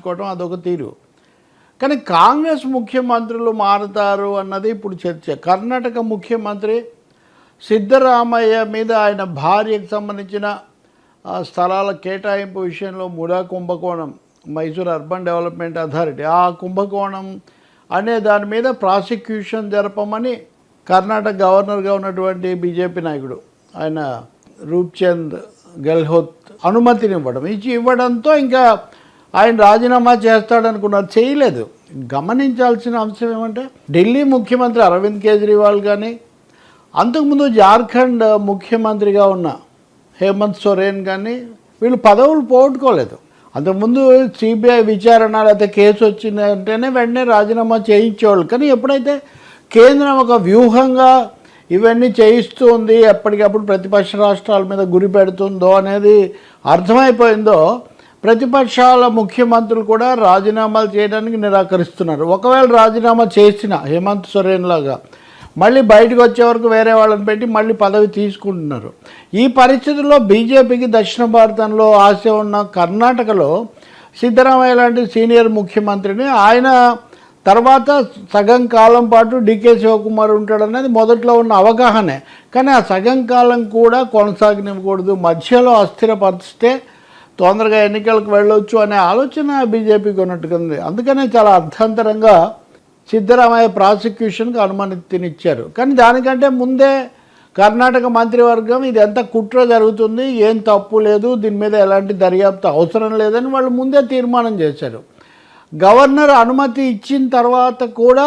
మార్చుకోవడం అదొక తీరు. కానీ కాంగ్రెస్ ముఖ్యమంత్రులు మారుతారు అన్నది ఇప్పుడు చర్చ. కర్ణాటక ముఖ్యమంత్రి సిద్ధరామయ్య మీద ఆయన భార్యకు సంబంధించిన స్థలాల కేటాయింపు విషయంలో మూడా కుంభకోణం. Mysore urban development authority. ఆ కుంభకోణం అనే దాని మీద ప్రాసిక్యూషన్ జరపమని కర్ణాటక గవర్నర్గా ఉన్నటువంటి బీజేపీ నాయకుడు ఆయన రూప్చంద్ గెల్హోత్ అనుమతినివ్వడం. ఇచ్చి ఇవ్వడంతో ఇంకా ఆయన రాజీనామా చేస్తాడనుకున్నారు. చేయలేదు. గమనించాల్సిన అంశం ఏమంటే ఢిల్లీ ముఖ్యమంత్రి అరవింద్ కేజ్రీవాల్ కానీ అంతకుముందు జార్ఖండ్ ముఖ్యమంత్రిగా ఉన్న హేమంత్ సోరేన్ కానీ వీళ్ళు పదవులు పోగొట్టుకోలేదు. అంతకుముందు సిబిఐ విచారణ లేకపోతే కేసు వచ్చిందంటేనే వెంటనే రాజీనామా చేయించేవాళ్ళు. కానీ ఎప్పుడైతే కేంద్రం ఒక వ్యూహంగా ఇవన్నీ చేయిస్తుంది ఎప్పటికప్పుడు ప్రతిపక్ష రాష్ట్రాల మీద గురి పెడుతుందో అనేది అర్థమైపోయిందో ప్రతిపక్షాల ముఖ్యమంత్రులు కూడా రాజీనామాలు చేయడానికి నిరాకరిస్తున్నారు. ఒకవేళ రాజీనామా చేసిన హేమంత్ సొరేన్ లాగా మళ్ళీ బయటకు వచ్చే వరకు వేరే వాళ్ళని పెట్టి మళ్ళీ పదవి తీసుకుంటున్నారు. ఈ పరిస్థితుల్లో బీజేపీకి దక్షిణ భారతంలో ఆశ ఉన్న కర్ణాటకలో సిద్ధరామయ్య లాంటి సీనియర్ ముఖ్యమంత్రిని ఆయన తర్వాత సగం కాలం పాటు డికే శివకుమార్ ఉంటాడనేది మొదట్లో ఉన్న అవగాహనే. కానీ ఆ సగం కాలం కూడా కొనసాగనివ్వకూడదు. మధ్యలో అస్థిరపరిస్తే తొందరగా ఎన్నికలకు వెళ్ళొచ్చు అనే ఆలోచన బీజేపీకి ఉన్నట్టుగా ఉంది అందుకనే చాలా అర్థంతరంగా సిద్ధరామయ్య ప్రాసిక్యూషన్కి అనుమతినిచ్చారు. కానీ దానికంటే ముందే కర్ణాటక మంత్రివర్గం ఇది ఎంత కుట్ర జరుగుతుంది ఏం తప్పు లేదు దీని మీద ఎలాంటి దర్యాప్తు అవసరం లేదని వాళ్ళు ముందే తీర్మానం చేశారు. గవర్నర్ అనుమతి ఇచ్చిన తర్వాత కూడా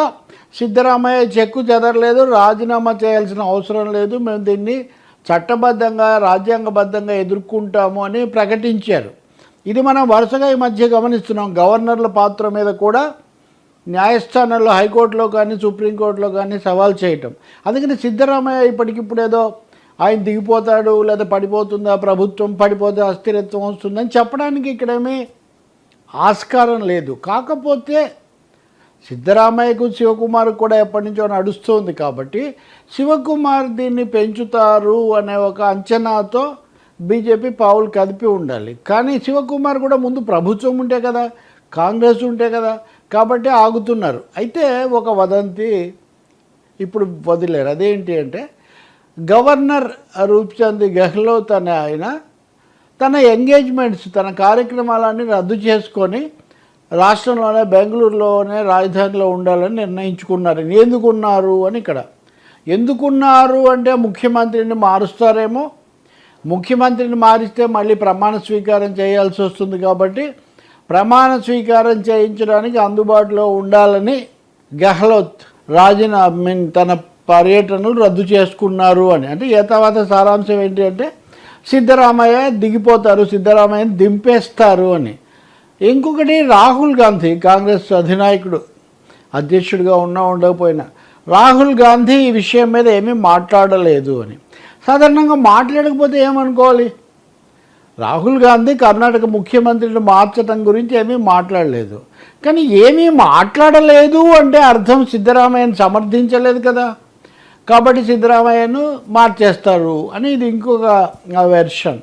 సిద్ధరామయ్య చెక్కు చెదరలేదు రాజీనామా చేయాల్సిన అవసరం లేదు మేము దీన్ని చట్టబద్ధంగా రాజ్యాంగబద్ధంగా ఎదుర్కొంటాము అని ప్రకటించారు. ఇది మనం వరుసగా ఈ మధ్య గమనిస్తున్నాం. గవర్నర్ల పాత్ర మీద కూడా న్యాయస్థానాల్లో హైకోర్టులో కానీ సుప్రీంకోర్టులో కానీ సవాల్ చేయటం. అందుకని సిద్ధరామయ్య ఇప్పటికిప్పుడు ఏదో ఆయన దిగిపోతాడు లేదా పడిపోతుందా ప్రభుత్వం పడిపోతే అస్థిరత్వం వస్తుందని చెప్పడానికి ఇక్కడేమీ ఆస్కారం లేదు. కాకపోతే సిద్ధరామయ్యకు శివకుమార్ కూడా ఎప్పటి నుంచో నడుస్తుంది కాబట్టి శివకుమార్ దీన్ని పెంచుతారు అనే ఒక అంచనాతో బీజేపీ పావులు కదిపి ఉండాలి. కానీ శివకుమార్ కూడా ముందు ప్రభుత్వం ఉంటే కదా కాంగ్రెస్ ఉంటే కదా కాబట్టి ఆగుతున్నారు. అయితే ఒక వదంతి ఇప్పుడు వదిలేరు. అదేంటి అంటే గవర్నర్ రూప్చంద్ గెహ్లోత్ అనే ఆయన తన ఎంగేజ్మెంట్స్ తన కార్యక్రమాలన్నీ రద్దు చేసుకొని రాష్ట్రంలోనే బెంగళూరులోనే రాజధానిలో ఉండాలని నిర్ణయించుకున్నారు. ఎందుకున్నారు అని ఇక్కడ. ఎందుకున్నారు అంటే ముఖ్యమంత్రిని మారుస్తారేమో? ముఖ్యమంత్రిని మారిస్తే మళ్ళీ ప్రమాణ స్వీకారం చేయాల్సి వస్తుంది కాబట్టి ప్రమాణ స్వీకారం చేయించడానికి అందుబాటులో ఉండాలని గెహ్లోత్ రాజీనా మీన్ తన పర్యటనలు రద్దు చేసుకున్నారు అని. అంటే ఏ తర్వాత సారాంశం ఏంటి అంటే సిద్ధరామయ్య దిగిపోతారు సిద్ధరామయ్యని దింపేస్తారు అని. ఇంకొకటి రాహుల్ గాంధీ కాంగ్రెస్ అధినాయకుడు అధ్యక్షుడిగా ఉన్నా ఉండకపోయినా. రాహుల్ గాంధీ ఈ విషయం మీద ఏమీ మాట్లాడలేదు అని. సాధారణంగా మాట్లాడకపోతే ఏమనుకోవాలి? రాహుల్ గాంధీ కర్ణాటక ముఖ్యమంత్రిని మార్చడం గురించి ఏమీ మాట్లాడలేదు. కానీ ఏమీ మాట్లాడలేదు అంటే అర్థం సిద్ధరామయ్యను సమర్థించలేదు కదా. కాబట్టి సిద్ధరామయ్యను మార్చేస్తారు అని ఇది ఇంకొక వెర్షన్.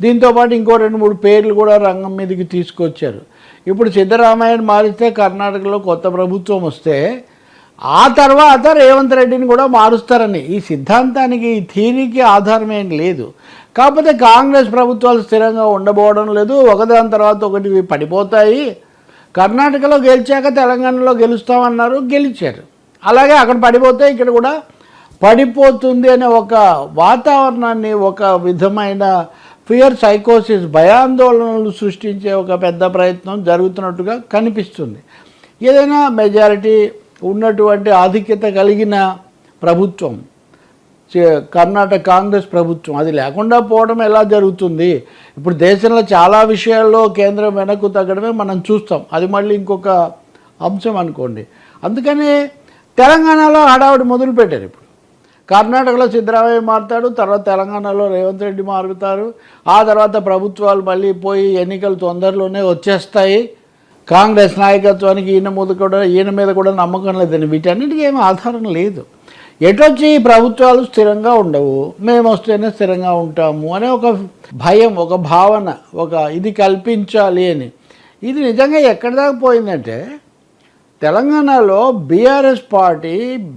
దీంతోపాటు ఇంకో రెండు మూడు పేర్లు కూడా రంగం మీదకి తీసుకొచ్చారు. ఇప్పుడు సిద్ధరామయ్యను మారిస్తే కర్ణాటకలో కొత్త ప్రభుత్వం వస్తే ఆ తర్వాత రేవంత్ రెడ్డిని కూడా మారుస్తారని. ఈ సిద్ధాంతానికి ఈ థీరీకి ఆధారం ఏం లేదు. కాకపోతే కాంగ్రెస్ ప్రభుత్వాలు స్థిరంగా ఉండబోవడం లేదు. ఒకదాని తర్వాత ఒకటి పడిపోతాయి. కర్ణాటకలో గెలిచాక తెలంగాణలో గెలుస్తామన్నారు గెలిచారు. అలాగే అక్కడ పడిపోతే ఇక్కడ కూడా పడిపోతుంది అనే ఒక వాతావరణాన్ని ఒక విధమైన ఫియర్ సైకోసిస్ భయాందోళనలు సృష్టించే ఒక పెద్ద ప్రయత్నం జరుగుతున్నట్టుగా కనిపిస్తుంది. ఏదైనా మెజారిటీ ఉన్నటువంటి ఆధిక్యత కలిగిన ప్రభుత్వం కర్ణాటక కాంగ్రెస్ ప్రభుత్వం అది లేకుండా పోవడం ఎలా జరుగుతుంది? ఇప్పుడు దేశంలో చాలా విషయాల్లో కేంద్రం వెనక్కు తగ్గడమే మనం చూస్తాం. అది మళ్ళీ ఇంకొక అంశం అనుకోండి. అందుకని తెలంగాణలో హడావుడి మొదలుపెట్టారు ఇప్పుడు. కర్ణాటకలో సిద్ధరామయ్య మారుతాడు తర్వాత తెలంగాణలో రేవంత్ రెడ్డి మారుతారు. ఆ తర్వాత ప్రభుత్వాలు మళ్ళీ పోయి ఎన్నికలు తొందరలోనే వచ్చేస్తాయి. కాంగ్రెస్ నాయకత్వానికి ఈయన మీద కూడా ఈయన మీద కూడా నమ్మకం లేదని వీటన్నిటికీ ఏమి ఆధారం లేదు. ఎటొచ్చి ప్రభుత్వాలు స్థిరంగా ఉండవు? మేము వస్తేనే స్థిరంగా ఉంటాము అనే ఒక భయం ఒక భావన ఒక ఇది కల్పించాలి అని. ఇది నిజంగా ఎక్కడి దాకా పోయిందంటే తెలంగాణలో బీఆర్ఎస్ పార్టీ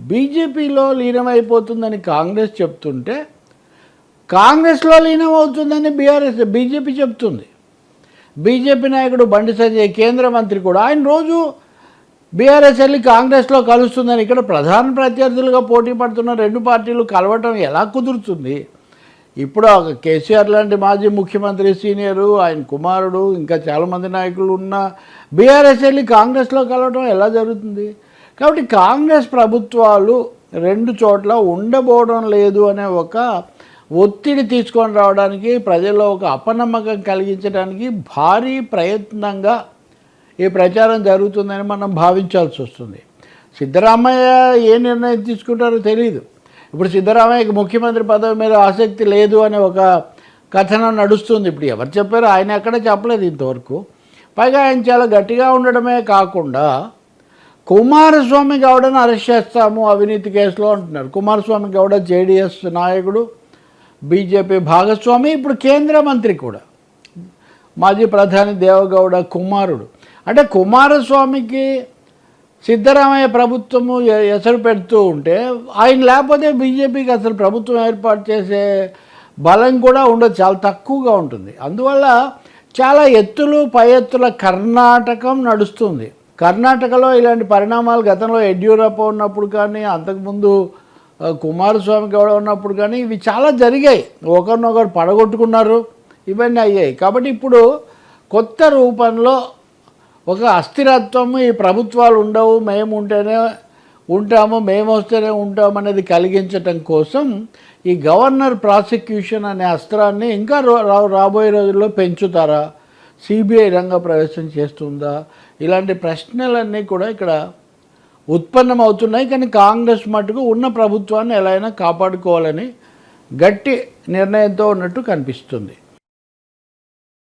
బీజేపీలో లీనమైపోతుందని కాంగ్రెస్ చెప్తుంటే కాంగ్రెస్లో లీనం అవుతుందని బీఆర్ఎస్ బీజేపీ చెప్తుంది. బీజేపీ నాయకుడు బండి సంజయ్ కేంద్ర మంత్రి కూడా. ఆయన రోజు బీఆర్ఎస్ వెళ్ళి కాంగ్రెస్లో కలుస్తుందని ఇక్కడ ప్రధాన ప్రత్యర్థులుగా పోటీ పడుతున్న రెండు పార్టీలు కలవటం ఎలా కుదురుతుంది? ఇప్పుడు ఒక కేసీఆర్ లాంటి మాజీ ముఖ్యమంత్రి సీనియరు ఆయన కుమారుడు ఇంకా చాలామంది నాయకులు ఉన్న బీఆర్ఎస్ వెళ్ళి కాంగ్రెస్లో కలవటం ఎలా జరుగుతుంది? కాబట్టి కాంగ్రెస్ ప్రభుత్వాలు రెండు చోట్ల ఉండబోవడం లేదు అనే ఒక ఒత్తిడి తీసుకొని రావడానికి ప్రజల్లో ఒక అపనమ్మకం కలిగించడానికి భారీ ప్రయత్నంగా ఈ ప్రచారం జరుగుతుందని మనం భావించాల్సి వస్తుంది. సిద్ధరామయ్య ఏ నిర్ణయం తీసుకుంటారో తెలియదు ఇప్పుడు సిద్ధరామయ్యకి ముఖ్యమంత్రి పదవి మీద ఆసక్తి లేదు అనే ఒక కథనం నడుస్తుంది. ఇప్పుడు ఎవరు చెప్పారు ఆయన ఎక్కడ చెప్పలేదు ఇంతవరకు. పైగా ఆయన చాలా గట్టిగా ఉండడమే కాకుండా కుమారస్వామి గౌడను అరెస్ట్ చేస్తాము అవినీతి కేసులో అంటున్నారు. కుమారస్వామి గౌడ జేడిఎస్ నాయకుడు బీజేపీ భాగస్వామి ఇప్పుడు కేంద్ర మంత్రి కూడా. మాజీ ప్రధాని దేవగౌడ కుమారుడు. అంటే కుమారస్వామికి సిద్ధరామయ్య ప్రభుత్వము ఎసరు పెడుతూ ఉంటే ఆయన లేకపోతే బీజేపీకి అసలు ప్రభుత్వం ఏర్పాటు చేసే బలం కూడా ఉండదు చాలా తక్కువగా ఉంటుంది. అందువల్ల చాలా ఎత్తులు పై ఎత్తుల కర్ణాటకం నడుస్తుంది. కర్ణాటకలో ఇలాంటి పరిణామాలు గతంలో యడ్యూరప్ప ఉన్నప్పుడు కానీ అంతకుముందు కుమారస్వామి గౌడ ఉన్నప్పుడు కానీ ఇవి చాలా జరిగాయి. ఒకరినొకరు పడగొట్టుకున్నారు ఇవన్నీ అయ్యాయి. కాబట్టి ఇప్పుడు కొత్త రూపంలో ఒక అస్థిరత్వం ఈ ప్రభుత్వాలు ఉండవు మేము ఉంటేనే ఉంటాము మేము వస్తేనే ఉంటాం అనేది కలిగించటం కోసం ఈ గవర్నర్ ప్రాసిక్యూషన్ అనే అస్త్రాన్ని ఇంకా రా- రాబోయే రోజుల్లో పెంచుతారా? సిబిఐ రంగ ప్రవేశం చేస్తుందా? ఇలాంటి ప్రశ్నలన్నీ కూడా ఇక్కడ ఉత్పన్నమవుతున్నాయి. కానీ కాంగ్రెస్ మటుకు ఉన్న ప్రభుత్వాన్ని ఎలా అయినా కాపాడుకోవాలని గట్టి నిర్ణయంతో ఉన్నట్టు కనిపిస్తుంది.